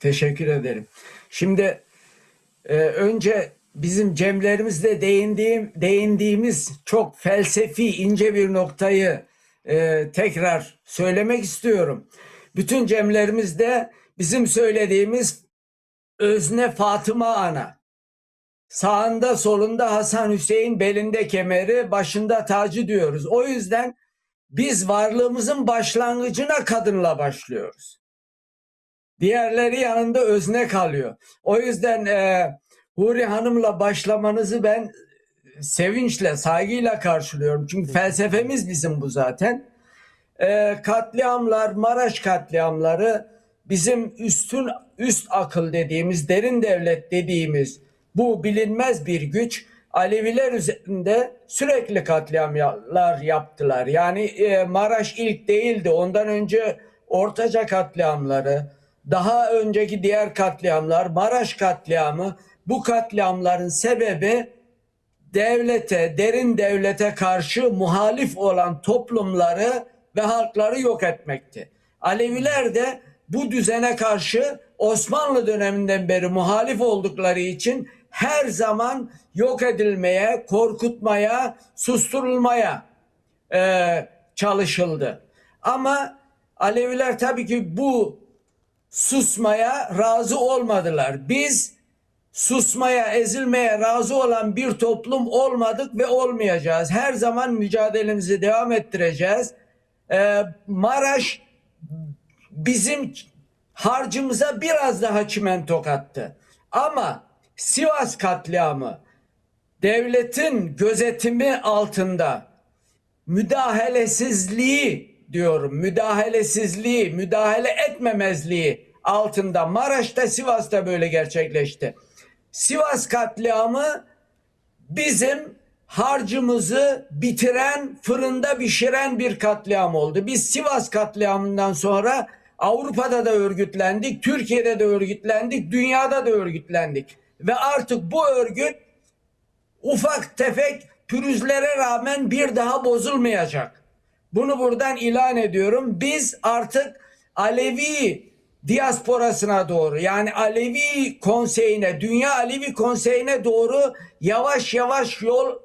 Teşekkür ederim. Şimdi e, önce bizim cemlerimizde değindiğim, değindiğimiz çok felsefi ince bir noktayı e, tekrar söylemek istiyorum. Bütün cemlerimizde bizim söylediğimiz özne Fatıma Ana. Sağında solunda Hasan Hüseyin belinde kemeri başında tacı diyoruz. O yüzden biz varlığımızın başlangıcına kadınla başlıyoruz. Diğerleri yanında özne kalıyor. O yüzden e, Huri Hanım'la başlamanızı ben sevinçle, saygıyla karşılıyorum. Çünkü felsefemiz bizim bu zaten. E, katliamlar, Maraş katliamları bizim üstün üst akıl dediğimiz, derin devlet dediğimiz bu bilinmez bir güç Aleviler üzerinde sürekli katliamlar yaptılar. Yani e, Maraş ilk değildi. Ondan önce Ortaca katliamları, daha önceki diğer katliamlar, Maraş katliamı, bu katliamların sebebi devlete, derin devlete karşı muhalif olan toplumları ve halkları yok etmekti. Aleviler de bu düzene karşı Osmanlı döneminden beri muhalif oldukları için her zaman yok edilmeye, korkutmaya, susturulmaya e, çalışıldı. Ama Aleviler tabii ki bu susmaya razı olmadılar. Biz susmaya, ezilmeye razı olan bir toplum olmadık ve olmayacağız. Her zaman mücadelemizi devam ettireceğiz. Ee, Maraş bizim harcımıza biraz daha çimento kattı. Ama Sivas katliamı devletin gözetimi altında müdahalesizliği diyorum. Müdahalesizliği, müdahale etmemezliği altında Maraş'ta Sivas'ta böyle gerçekleşti. Sivas katliamı bizim harcımızı bitiren, fırında pişiren bir katliam oldu. Biz Sivas katliamından sonra Avrupa'da da örgütlendik, Türkiye'de de örgütlendik, dünyada da örgütlendik. Ve artık bu örgüt ufak tefek pürüzlere rağmen bir daha bozulmayacak. Bunu buradan ilan ediyorum. Biz artık Alevi diasporasına doğru yani Alevi konseyine, Dünya Alevi Konseyi'ne doğru yavaş yavaş yol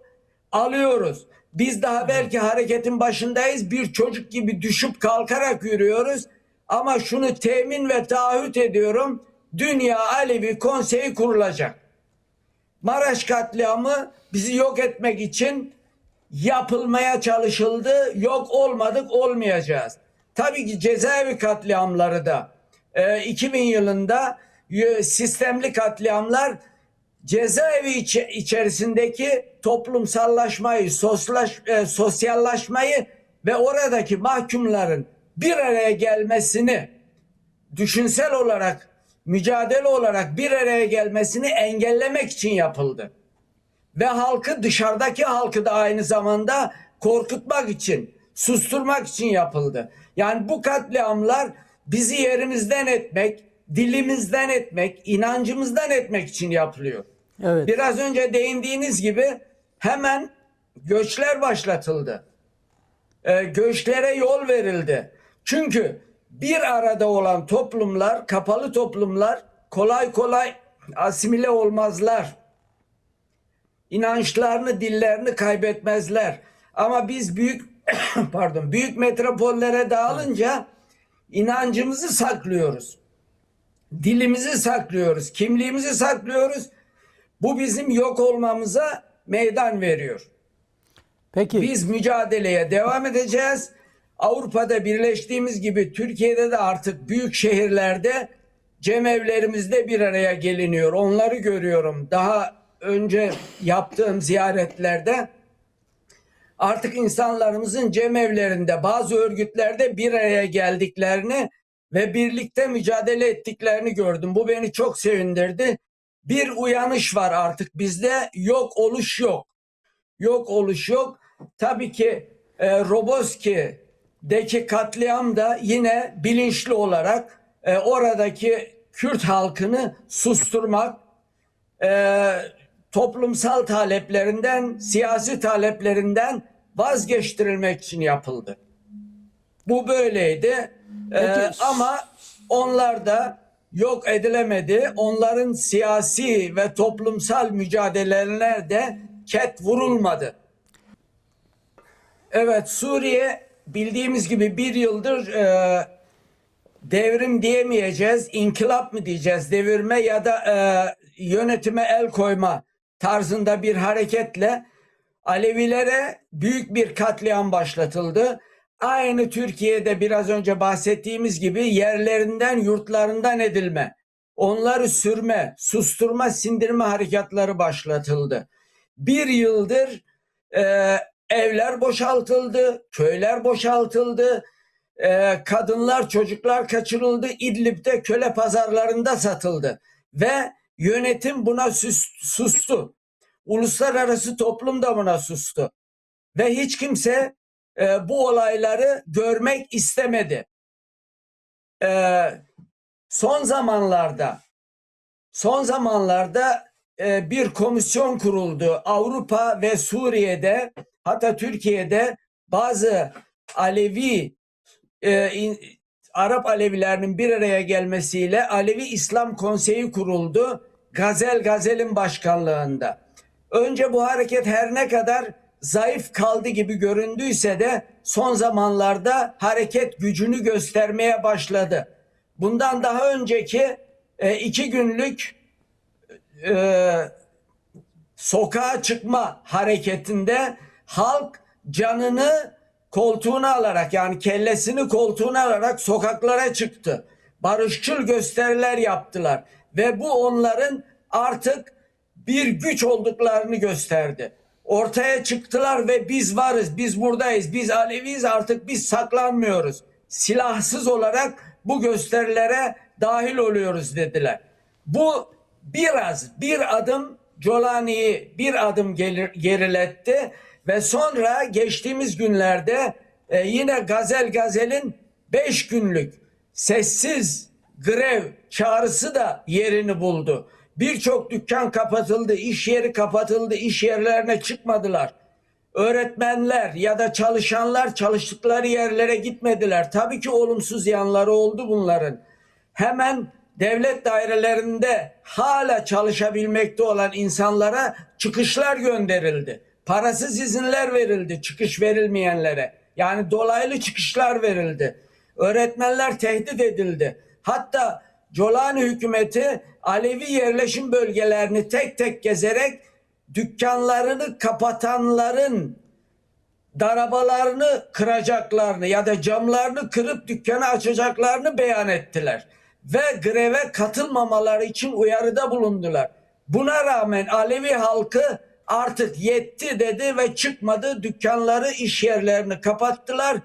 alıyoruz. Biz daha belki hareketin başındayız. Bir çocuk gibi düşüp kalkarak yürüyoruz. Ama şunu temin ve taahhüt ediyorum. Dünya Alevi Konseyi kurulacak. Maraş katliamı bizi yok etmek için yapılmaya çalışıldı. Yok olmadık olmayacağız. Tabii ki cezaevi katliamları da e, 2000 yılında e, sistemli katliamlar cezaevi içi- içerisindeki toplumsallaşmayı, soslaş, e, sosyallaşmayı ve oradaki mahkumların bir araya gelmesini düşünsel olarak, mücadele olarak bir araya gelmesini engellemek için yapıldı. Ve halkı dışarıdaki halkı da aynı zamanda korkutmak için, susturmak için yapıldı. Yani bu katliamlar bizi yerimizden etmek, dilimizden etmek, inancımızdan etmek için yapılıyor. Evet. Biraz önce değindiğiniz gibi hemen göçler başlatıldı. Ee, göçlere yol verildi. Çünkü bir arada olan toplumlar, kapalı toplumlar kolay kolay asimile olmazlar. İnançlarını, dillerini kaybetmezler. Ama biz büyük pardon, büyük metropollere dağılınca inancımızı saklıyoruz. Dilimizi saklıyoruz, kimliğimizi saklıyoruz. Bu bizim yok olmamıza meydan veriyor. Peki. Biz mücadeleye devam edeceğiz. Avrupa'da birleştiğimiz gibi Türkiye'de de artık büyük şehirlerde cemevlerimizde bir araya geliniyor. Onları görüyorum. Daha önce yaptığım ziyaretlerde artık insanlarımızın cemevlerinde bazı örgütlerde bir araya geldiklerini ve birlikte mücadele ettiklerini gördüm. Bu beni çok sevindirdi. Bir uyanış var artık bizde. Yok oluş yok. Yok oluş yok. Tabii ki e, Roboski'deki katliam da yine bilinçli olarak e, oradaki Kürt halkını susturmak, e, toplumsal taleplerinden, siyasi taleplerinden vazgeçtirilmek için yapıldı. Bu böyleydi. E, Peki. ama onlar da yok edilemedi. Onların siyasi ve toplumsal mücadelelerine de ket vurulmadı. Evet Suriye bildiğimiz gibi bir yıldır e, devrim diyemeyeceğiz, inkılap mı diyeceğiz, devirme ya da e, yönetime el koyma tarzında bir hareketle Alevilere büyük bir katliam başlatıldı. Aynı Türkiye'de biraz önce bahsettiğimiz gibi yerlerinden, yurtlarından edilme, onları sürme, susturma, sindirme harekatları başlatıldı. Bir yıldır e, evler boşaltıldı, köyler boşaltıldı, e, kadınlar, çocuklar kaçırıldı, İdlib'de köle pazarlarında satıldı ve yönetim buna sus- sustu. Uluslararası toplum da buna sustu ve hiç kimse e, bu olayları görmek istemedi. E, son zamanlarda son zamanlarda e, bir komisyon kuruldu. Avrupa ve Suriye'de hatta Türkiye'de bazı Alevi e, in- Arap Alevilerinin bir araya gelmesiyle Alevi İslam Konseyi kuruldu. Gazel Gazel'in başkanlığında. Önce bu hareket her ne kadar zayıf kaldı gibi göründüyse de son zamanlarda hareket gücünü göstermeye başladı. Bundan daha önceki e, iki günlük e, sokağa çıkma hareketinde halk canını koltuğuna alarak yani kellesini koltuğuna alarak sokaklara çıktı. Barışçıl gösteriler yaptılar ve bu onların artık bir güç olduklarını gösterdi. Ortaya çıktılar ve biz varız, biz buradayız, biz Aleviyiz artık biz saklanmıyoruz. Silahsız olarak bu gösterilere dahil oluyoruz dediler. Bu biraz bir adım Colani'yi bir adım gelir, geriletti ve sonra geçtiğimiz günlerde e, yine Gazel Gazel'in beş günlük sessiz grev çağrısı da yerini buldu. Birçok dükkan kapatıldı, iş yeri kapatıldı, iş yerlerine çıkmadılar. Öğretmenler ya da çalışanlar çalıştıkları yerlere gitmediler. Tabii ki olumsuz yanları oldu bunların. Hemen devlet dairelerinde hala çalışabilmekte olan insanlara çıkışlar gönderildi. Parasız izinler verildi çıkış verilmeyenlere. Yani dolaylı çıkışlar verildi. Öğretmenler tehdit edildi. Hatta Colani hükümeti Alevi yerleşim bölgelerini tek tek gezerek dükkanlarını kapatanların darabalarını kıracaklarını ya da camlarını kırıp dükkanı açacaklarını beyan ettiler. Ve greve katılmamaları için uyarıda bulundular. Buna rağmen Alevi halkı artık yetti dedi ve çıkmadı. Dükkanları, iş yerlerini kapattılar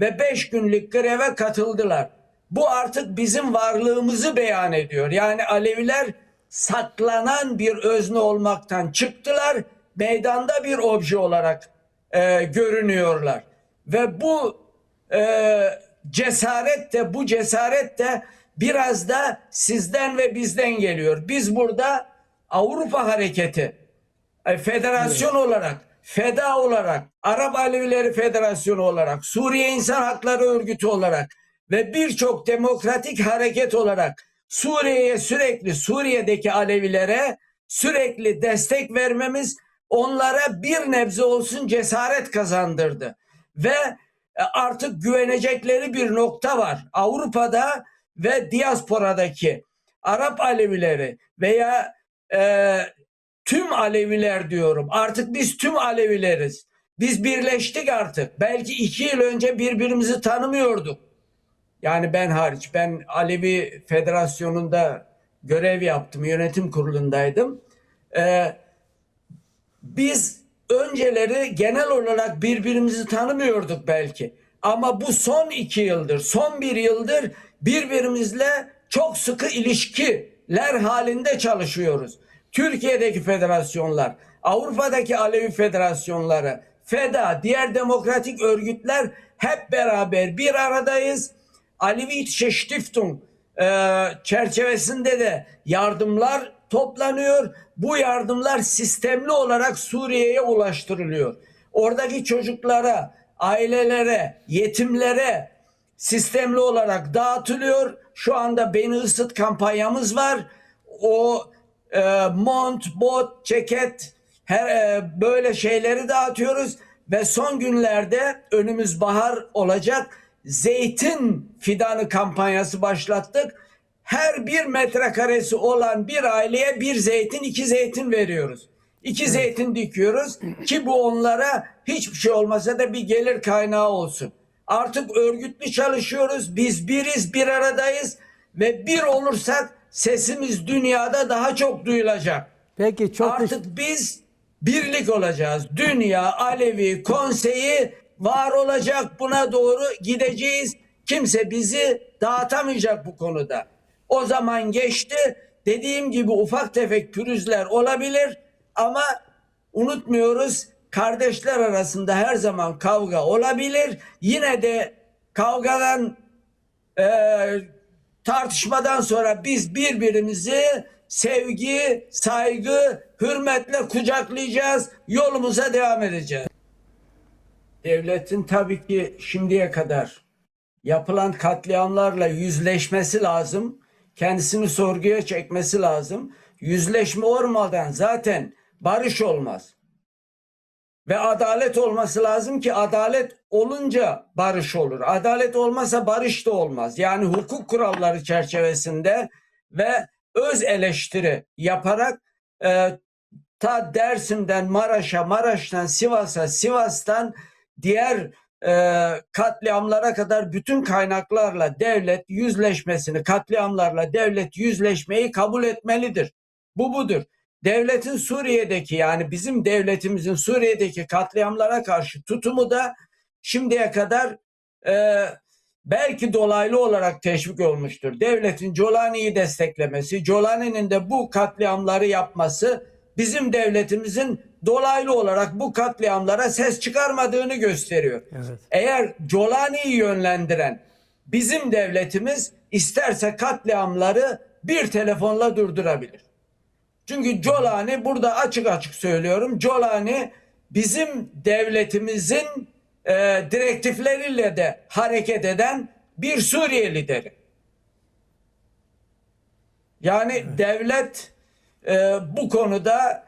ve beş günlük greve katıldılar. Bu artık bizim varlığımızı beyan ediyor. Yani Aleviler saklanan bir özne olmaktan çıktılar. Meydanda bir obje olarak e, görünüyorlar. Ve bu e, cesaret de bu cesaret de biraz da sizden ve bizden geliyor. Biz burada Avrupa hareketi federasyon olarak, FEDA olarak, Arap Alevileri Federasyonu olarak, Suriye İnsan Hakları Örgütü olarak ve birçok demokratik hareket olarak Suriye'ye sürekli Suriye'deki Alevilere sürekli destek vermemiz onlara bir nebze olsun cesaret kazandırdı. Ve e, artık güvenecekleri bir nokta var. Avrupa'da ve diasporadaki Arap Alevileri veya e, tüm Aleviler diyorum. Artık biz tüm Alevileriz. Biz birleştik artık. Belki iki yıl önce birbirimizi tanımıyorduk. Yani ben hariç. Ben Alevi Federasyonu'nda görev yaptım. Yönetim kurulundaydım. Ee, biz önceleri genel olarak birbirimizi tanımıyorduk belki. Ama bu son iki yıldır, son bir yıldır birbirimizle çok sıkı ilişkiler halinde çalışıyoruz. Türkiye'deki federasyonlar, Avrupa'daki Alevi federasyonları, FEDA, diğer demokratik örgütler hep beraber bir aradayız. Alevitische Stiftung e, çerçevesinde de yardımlar toplanıyor. Bu yardımlar sistemli olarak Suriye'ye ulaştırılıyor. Oradaki çocuklara, ailelere, yetimlere sistemli olarak dağıtılıyor. Şu anda Beni Isıt kampanyamız var. O e, mont, bot, ceket her e, böyle şeyleri dağıtıyoruz ve son günlerde önümüz bahar olacak. Zeytin fidanı kampanyası başlattık. Her bir metrekaresi olan bir aileye bir zeytin, iki zeytin veriyoruz. İki zeytin dikiyoruz ki bu onlara hiçbir şey olmasa da bir gelir kaynağı olsun. Artık örgütlü çalışıyoruz. Biz biriz, bir aradayız ve bir olursak sesimiz dünyada daha çok duyulacak. Peki çok Artık biz birlik olacağız. Dünya Alevi konseyi var olacak. Buna doğru gideceğiz. Kimse bizi dağıtamayacak bu konuda. O zaman geçti. Dediğim gibi ufak tefek pürüzler olabilir ama unutmuyoruz kardeşler arasında her zaman kavga olabilir. Yine de kavgadan eee, tartışmadan sonra biz birbirimizi sevgi, saygı, hürmetle kucaklayacağız. Yolumuza devam edeceğiz. Devletin tabii ki şimdiye kadar yapılan katliamlarla yüzleşmesi lazım. Kendisini sorguya çekmesi lazım. Yüzleşme olmadan zaten barış olmaz. Ve adalet olması lazım ki adalet olunca barış olur. Adalet olmasa barış da olmaz. Yani hukuk kuralları çerçevesinde ve öz eleştiri yaparak e, ta Dersim'den Maraş'a, Maraş'tan Sivas'a, Sivas'tan diğer e, katliamlara kadar bütün kaynaklarla devlet yüzleşmesini, katliamlarla devlet yüzleşmeyi kabul etmelidir. Bu budur. Devletin Suriye'deki yani bizim devletimizin Suriye'deki katliamlara karşı tutumu da şimdiye kadar e, belki dolaylı olarak teşvik olmuştur. Devletin Colani'yi desteklemesi, Colani'nin de bu katliamları yapması bizim devletimizin dolaylı olarak bu katliamlara ses çıkarmadığını gösteriyor. Evet. Eğer Colani'yi yönlendiren bizim devletimiz isterse katliamları bir telefonla durdurabilir. Çünkü Colani burada açık açık söylüyorum. Colani bizim devletimizin e, direktifleriyle de hareket eden bir Suriye lideri. Yani devlet e, bu konuda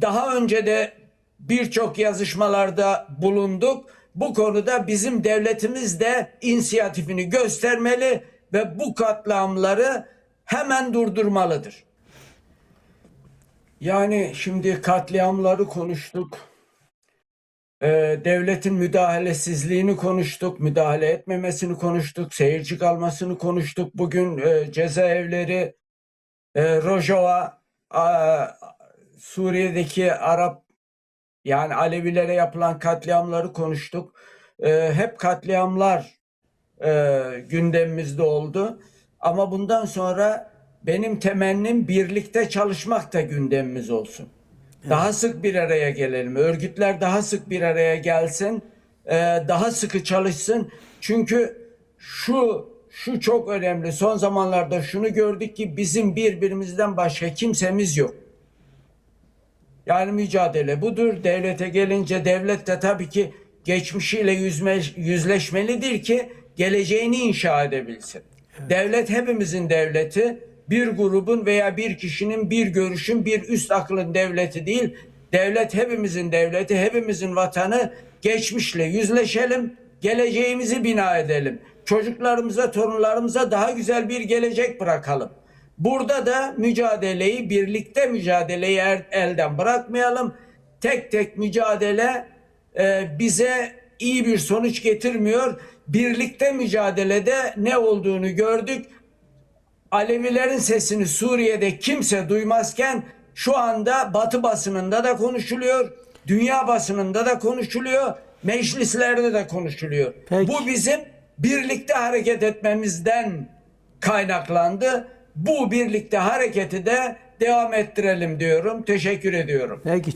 daha önce de birçok yazışmalarda bulunduk. Bu konuda bizim devletimiz de inisiyatifini göstermeli ve bu katliamları hemen durdurmalıdır. Yani şimdi katliamları konuştuk. Ee, devletin müdahalesizliğini konuştuk, müdahale etmemesini konuştuk, seyirci kalmasını konuştuk. Bugün e, cezaevleri e, Rojava, Suriye'deki Arap yani Alevilere yapılan katliamları konuştuk. E, hep katliamlar e, gündemimizde oldu. Ama bundan sonra benim temennim birlikte çalışmak da gündemimiz olsun. Daha sık bir araya gelelim. Örgütler daha sık bir araya gelsin. e, daha sıkı çalışsın. Çünkü şu şu çok önemli. Son zamanlarda şunu gördük ki bizim birbirimizden başka kimsemiz yok. Yani mücadele budur. Devlete gelince devlet de tabii ki geçmişiyle yüzme, yüzleşmelidir ki geleceğini inşa edebilsin. Devlet hepimizin devleti. Bir grubun veya bir kişinin bir görüşün bir üst aklın devleti değil. Devlet hepimizin devleti, hepimizin vatanı. Geçmişle yüzleşelim, geleceğimizi bina edelim. Çocuklarımıza, torunlarımıza daha güzel bir gelecek bırakalım. Burada da mücadeleyi, birlikte mücadeleyi elden bırakmayalım. Tek tek mücadele e, bize iyi bir sonuç getirmiyor. Birlikte mücadelede ne olduğunu gördük. Alevilerin sesini Suriye'de kimse duymazken şu anda Batı basınında da konuşuluyor, dünya basınında da konuşuluyor, meclislerde de konuşuluyor. Peki. Bu bizim birlikte hareket etmemizden kaynaklandı. Bu birlikte hareketi de devam ettirelim diyorum. Teşekkür ediyorum. Peki